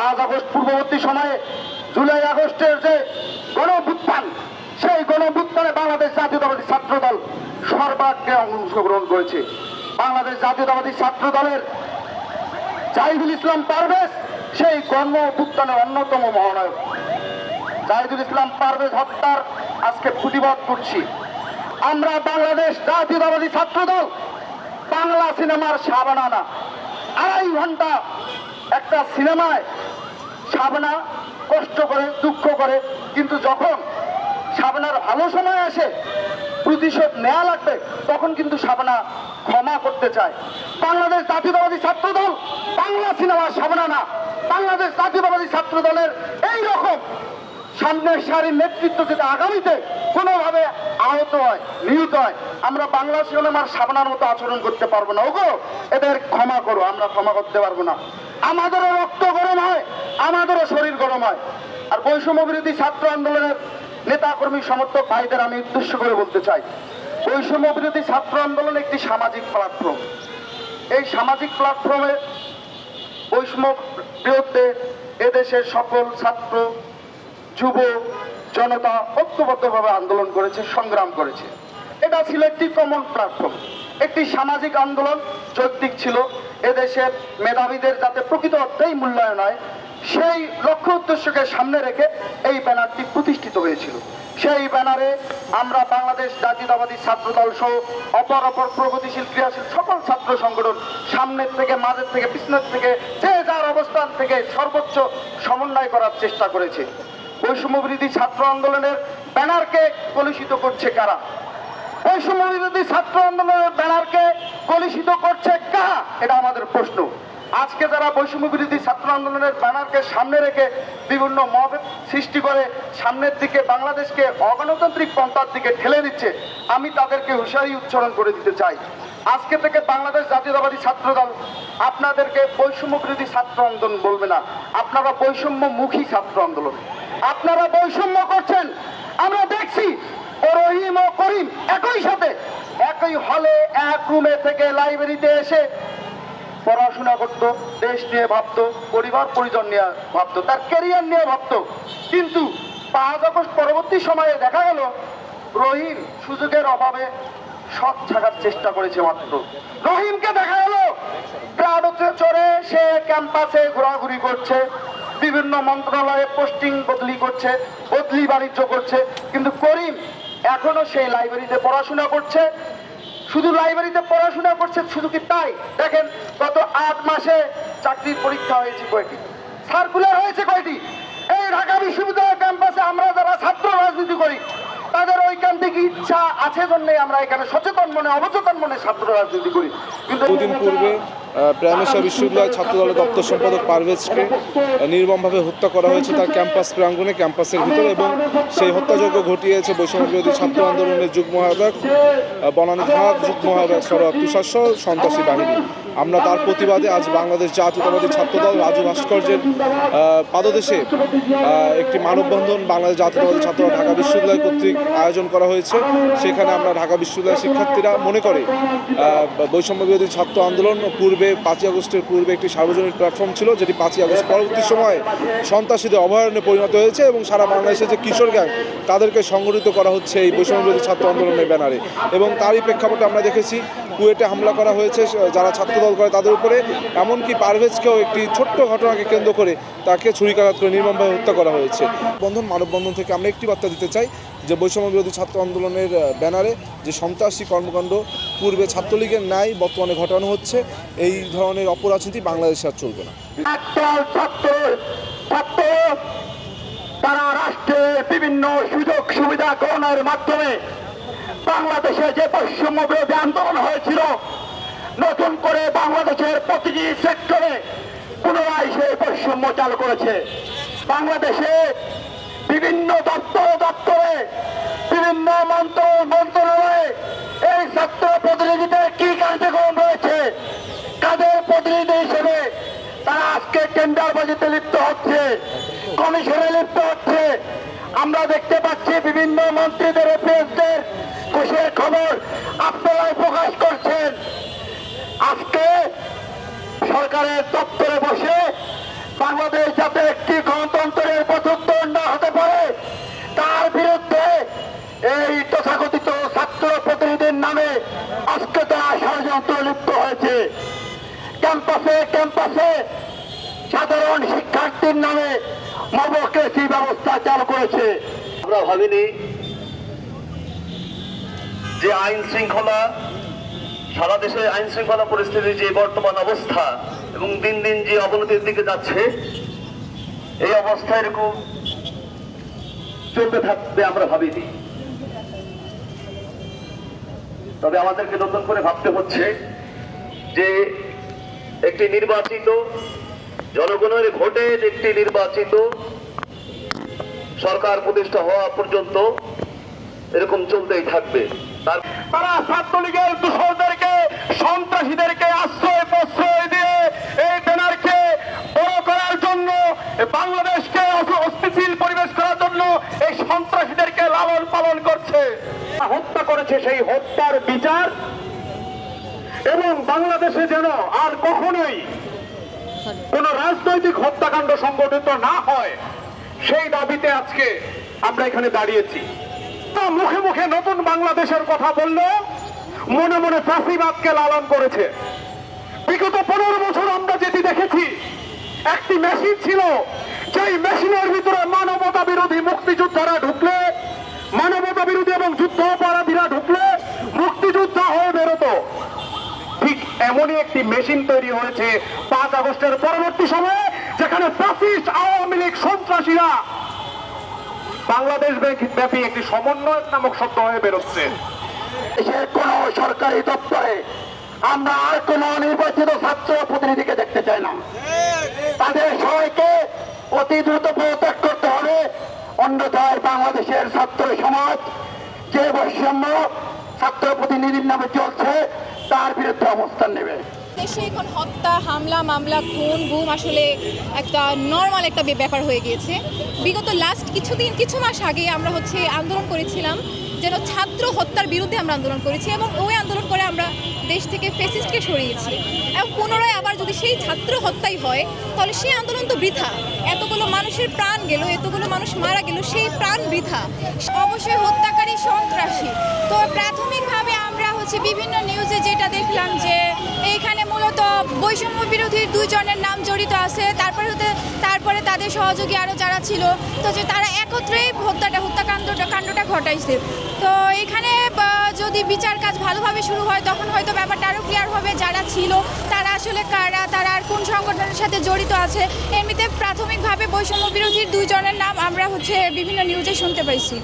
পাঁচ আগস্ট পূর্ববর্তী সময়ে জুলাই আগস্টের যে গণভুত্থান, সেই গণভুত্থানে বাংলাদেশ জাতীয়তাবাদী ছাত্র দল সর্বাগ্রে অংশগ্রহণ করেছে। বাংলাদেশ জাতীয়তাবাদী ছাত্র দলের জাহিদুল ইসলাম পারভেজ, সেই গণ অন্যতম মহানায়ক। জাহিদুল ইসলাম পারভেজ হত্যার আজকে প্রতিবাদ করছি। আমরা বাংলাদেশ জাতীয়তাবাদী ছাত্র দল বাংলা সিনেমার সাবানা আড়াই ঘণ্টা একটা সিনেমায় সাবনা কষ্ট করে, দুঃখ করে, কিন্তু যখন সাবনার ভালো সময় আসে, প্রতিশোধ নেওয়া লাগবে, তখন কিন্তু সাবনা ক্ষমা করতে চায়। বাংলাদেশ জাতীয়তাবাদী ছাত্র দল বাংলা সিনেমার সাবনা না। বাংলাদেশ জাতীয়তাবাদী ছাত্র দলের এই রকম সামনের সারির নেতৃত্ব যদি আগামীতে কোনোভাবে আহত হয়, নিহত হয়, আমরা বাংলা সিনেমার সাবনার মতো আচরণ করতে পারব না। ওগো, এদের ক্ষমা করো, আমরা ক্ষমা করতে পারব না। আমাদেরও রক্ত গরম হয়, আমাদেরও শরীর গরম হয়। আর বৈষম্য বিরোধী ছাত্র আন্দোলনের নেতা কর্মী সমর্থক ভাইদের আমি উদ্দেশ্য করে বলতে চাই, বৈষম্য বিরোধী ছাত্র আন্দোলন একটি সামাজিক প্ল্যাটফর্ম এই সামাজিক প্ল্যাটফর্মে বৈষম্য বিরুদ্ধে এদেশের সকল ছাত্র যুব জনতা ঐক্যবদ্ধভাবে আন্দোলন করেছে, সংগ্রাম করেছে। এটা ছিল একটি কমন প্ল্যাটফর্ম একটি সামাজিক আন্দোলন। যৌক্তিক ছিল এদেশের মেধাবীদের যাতে প্রকৃত অর্থেই মূল্যায়ন হয়, সেই লক্ষ্য উদ্দেশ্যকে সামনে রেখে এই ব্যানারটি প্রতিষ্ঠিত হয়েছিল। সেই ব্যানারে আমরা বাংলাদেশ জাতীয়তাবাদী ছাত্র দল সহ অপর অপর প্রগতিশীল, ক্রিয়াশীল সকল ছাত্র সংগঠন সামনের থেকে, মাঝের থেকে, পিছনের থেকে, যে যার অবস্থান থেকে সর্বোচ্চ সমন্বয় করার চেষ্টা করেছে। বৈষম্য বিরোধী ছাত্র আন্দোলনের ব্যানারকে কলুষিত করছে কারা? বৈষম্য বিরোধী ছাত্র আন্দোলনের ব্যানারকে কলুষিত করছে কারা? এটা আমাদের প্রশ্ন। আজকে যারা বৈষম্য বিরোধী ছাত্র আন্দোলনের ব্যানারকে সামনে রেখে বিভিন্ন মব সৃষ্টি করে সামনের দিকে বাংলাদেশকে অগণতান্ত্রিক পন্থার দিকে ঠেলে দিচ্ছে, আমি তাদেরকে হুঁশিয়ারি উচ্চারণ করে দিতে চাই। আজকে থেকে বাংলাদেশ জাতীয়তাবাদী ছাত্র দল আপনাদেরকে বৈষম্য বিরোধী ছাত্র আন্দোলন বলবে না। আপনারা বৈষম্যমুখী ছাত্র আন্দোলন। আপনারা বৈষম্য করছেন। আমরা দেখছি রহিম ও করিম একই সাথে, একই হলে এক রুমে থেকে লাইব্রেরিতে এসে পড়াশোনা করতো, দেশ নিয়ে ভাবতো, পরিবার পরিজন নিয়ে ভাবতো, তার ক্যারিয়ার নিয়ে ভাবতো। কিন্তু পাঁচ আগস্ট পরবর্তী সময়ে দেখা গেল রহিম সুযোগের অভাবে সৎ থাকার চেষ্টা করেছে মাত্র। রহিমকে দেখা গেল। প্রাডতে চড়ে সে ক্যাম্পাসে ঘোরাঘুরি করছে। বিভিন্ন মন্ত্রণালয়ে পোস্টিং বদলি করছে, বদলি বাণিজ্য করছে। কিন্তু করিম এখনও সেই লাইব্রেরিতে পড়াশোনা করছে। শুধু লাইব্রেরিতে পড়াশোনা করছে, শুধু কি তাই? দেখেন, গত আট মাসে চাকরির পরীক্ষা হয়েছে কয়টি? সার্কুলার হয়েছে কয়টি? এই ঢাকা বিশ্ববিদ্যালয় ক্যাম্পাসে আমরা যারা ছাত্র রাজনীতি করি ওইখান ইচ্ছা আছে জন্যই আমরা এখানে সচেতন মনে অবচেতন মনে ছাত্র রাজনীতি করি। কিন্তু দুদিন পূর্বে প্রাইমেশা বিশ্ববিদ্যালয় ছাত্র দলের দপ্তর সম্পাদক পারভেজকে নির্মমভাবে হত্যা করা হয়েছে তার ক্যাম্পাস প্রাঙ্গণে ক্যাম্পাসের ভিতরে এবং সেই হত্যাযজ্ঞ ঘটিয়েছে বৈষম্য বিরোধী ছাত্র আন্দোলনের যুগ্ম আহ্বায়ক আহ, বনানী থানার যুগ্ম আহ্বায়ক সরব তুষার সন্ত্রাসী বাহিনী। আমরা তার প্রতিবাদে আজ বাংলাদেশ জাতীয়তাবাদী ছাত্রদল রাজু ভাস্কর্যের পাদদেশে একটি মানববন্ধন বাংলাদেশ জাতীয়তাবাদী ছাত্র ঢাকা বিশ্ববিদ্যালয় কর্তৃক আয়োজন করা হয়েছে। সেখানে আমরা ঢাকা বিশ্ববিদ্যালয়ের শিক্ষার্থীরা মনে করে বৈষম্য বিরোধী ছাত্র আন্দোলন পূর্বে পাঁচই আগস্টের পূর্বে একটি সার্বজনীন প্ল্যাটফর্ম ছিল, যেটি পাঁচই আগস্ট পরবর্তী সময়ে সন্ত্রাসীদের অভয়ারণ্যে পরিণত হয়েছে এবং সারা বাংলাদেশে যে কিশোর গ্যাং তাদেরকে সংগঠিত করা হচ্ছে এই বৈষম্য বিরোধী ছাত্র আন্দোলনের ব্যানারে। এবং তারই প্রেক্ষাপটে আমরা দেখেছি কুয়েটে হামলা করা হয়েছে যারা ছাত্রদল করে তাদের উপরে, এমনকি পারভেজকেও একটি ছোট্ট ঘটনাকে কেন্দ্র করে তাকে ছুরিকাঘাত করে নির্মমভাবে হত্যা করা হয়েছে। বন্ধন, মানববন্ধন থেকে আমরা একটি বার্তা দিতে চাই, যে বৈষম্য বিরোধী ছাত্র আন্দোলনের ব্যানারে যে সন্ত্রাসী কর্মকাণ্ড পূর্বে ছাত্রলীগের ন্যায় বর্তমানে ঘটানো হচ্ছে, এই ধরনের অপরাজনীতি বাংলাদেশে আর চলবে না। তারা রাষ্ট্রের বিভিন্ন সুযোগ সুবিধা গ্রহণের মাধ্যমে বাংলাদেশে যে বৈষম্য বিরোধী আন্দোলন হয়েছিল, নতুন করে বাংলাদেশের প্রতিটি সেক্টরে পুনরায় সেই বৈষম্য চালু করেছে। বাংলাদেশে বিভিন্ন দপ্তর দপ্তরে বিভিন্ন মন্ত্র মন্ত্রণালয়ে এই ছাত্র প্রতিনিধিদের কি কার্যক্রম রয়েছে, কাদের প্রতিনিধি হিসেবে তারা আজকে টেন্ডার বাজিতে লিপ্ত হচ্ছে, কমিশনে লিপ্ত হচ্ছে, আমরা দেখতে পাচ্ছি বিভিন্ন মন্ত্রীদের অফিসদের খুশির খবর আপনারাই প্রকাশ করছেন। আজকে সরকারের দপ্তরে বসে বাংলাদেশ যাতে একটি গণতন্ত্রের পঁচাত্তর না হতে পারে, তার বিরুদ্ধে এই তথাকথিত ছাত্র প্রতিনিধির নামে আজকে তারা ষড়যন্ত্র লিপ্ত হয়েছে। ক্যাম্পাসে ক্যাম্পাসে সাধারণ শিক্ষার্থীর নামে মবকেসি ব্যবস্থা চালু করেছে। আমরা ভাবিনি যে আইন শৃঙ্খলা, সারা দেশে আইন শৃঙ্খলা পরিস্থিতির যে বর্তমান অবস্থা এবং দিন দিন যে অবনতির দিকে যাচ্ছে, এই অবস্থা এরকম চলতে থাকবে আমরা ভাবিনি। তবে আমাদেরকে নতুন করে ভাবতে হচ্ছে যে একটি নির্বাচিত জনগণের ভোটের একটি নির্বাচিত সরকার প্রতিষ্ঠা হওয়া পর্যন্ত এরকম চলতেই থাকবে। তার তারা ছাত্রলীগের দূষণদেরকে সন্ত্রাসীদেরকে আশ্রয় প্রশ্রয় দিয়ে এই ব্যানারকে বড় করার জন্য, বাংলাদেশকে অস্থিতিশীল পরিবেশ করার জন্য এই সন্ত্রাসীদেরকে লালন পালন করছে। হত্যা করেছে সেই হত্যার বিচার এবং বাংলাদেশে যেন আর কখনোই কোন রাজনৈতিক হত্যাকাণ্ড সংগঠিত না হয়, সেই দাবিতে আজকে আমরা এখানে দাঁড়িয়েছি। মুখে মুখে নতুন বাংলাদেশের কথা বলল, মনে মনে ফাঁসিবাদকে লালন করেছে। বিগত পনেরো বছর আমরা যেটি দেখেছি, একটি মেশিন ছিল, যেই মেশিনের ভিতরে মানবতা বিরোধী মুক্তিযোদ্ধারা ঢুকলে, মানবতা বিরোধী এবং যুদ্ধ অপরাধীরা ঢুকলে, মুক্তিযোদ্ধা হয়ে বেরোতো। ঠিক এমনই একটি মেশিন তৈরি হয়েছে পাঁচ আগস্টের পরবর্তী সময়ে, যেখানে ফ্যাসিস্ট আওয়ামী লীগ সন্ত্রাসীরা বাংলাদেশ ব্যাপী- একটি সমন্বয় নামক শব্দ হয়ে বেরোচ্ছে। দেশের কোন সরকারি দপ্তরে আমরা আর কোন নির্বাচিত ছাত্র প্রতিনিধিকে দেখতে চাই না। তাদের সবাইকে অতি দ্রুত পদত্যাগ করতে হবে। অন্যথায় বাংলাদেশের ছাত্র সমাজ যে বৈষম্য ছাত্র প্রতিনিধির নামে চলছে, তার বিরুদ্ধে অবস্থান নেবে। দেশে এখন হত্যা, হামলা, মামলা, খুন, গুম আসলে একটা নর্মাল একটা ব্যাপার হয়ে গিয়েছে। বিগত লাস্ট কিছুদিন, কিছু মাস আগে আমরা হচ্ছে আন্দোলন করেছিলাম যেন ছাত্র হত্যার বিরুদ্ধে আমরা আন্দোলন করেছি এবং ওই আন্দোলন করে আমরা দেশ থেকে ফেসিস্টকে সরিয়েছি। এবং পুনরায় আবার যদি সেই ছাত্র হত্যাই হয়, তাহলে সেই আন্দোলন তো বৃথা। এতগুলো মানুষের প্রাণ গেল, এতগুলো মানুষ মারা গেল, সেই প্রাণ বৃথা। অবশ্যই হত্যাকারী সন্ত্রাসী। তো প্রাথমিকভাবে আমরা হচ্ছে বিভিন্ন নিউজে যেটা দেখলাম যে এইখানে মূলত বৈষম্য বিরোধী দুজনের নাম জড়িত আছে। তারপরে হতে তারপরে তাদের সহযোগী আরও যারা ছিল, তো যে তারা একত্রেই হত্যাটা, হত্যাকাণ্ডটা, কাণ্ডটা ঘটাইছে। তো এখানে যদি বিচার কাজ ভালোভাবে শুরু হয়, তখন হয়তো ব্যাপারটা আরও ক্লিয়ার হবে যারা ছিল, তারা আসলে কারা, তারা আর কোন সংগঠনের সাথে জড়িত আছে। এমনিতে প্রাথমিকভাবে বৈষম্য বিরোধীর দুইজনের নাম আমরা হচ্ছে বিভিন্ন নিউজে শুনতে পাইছি।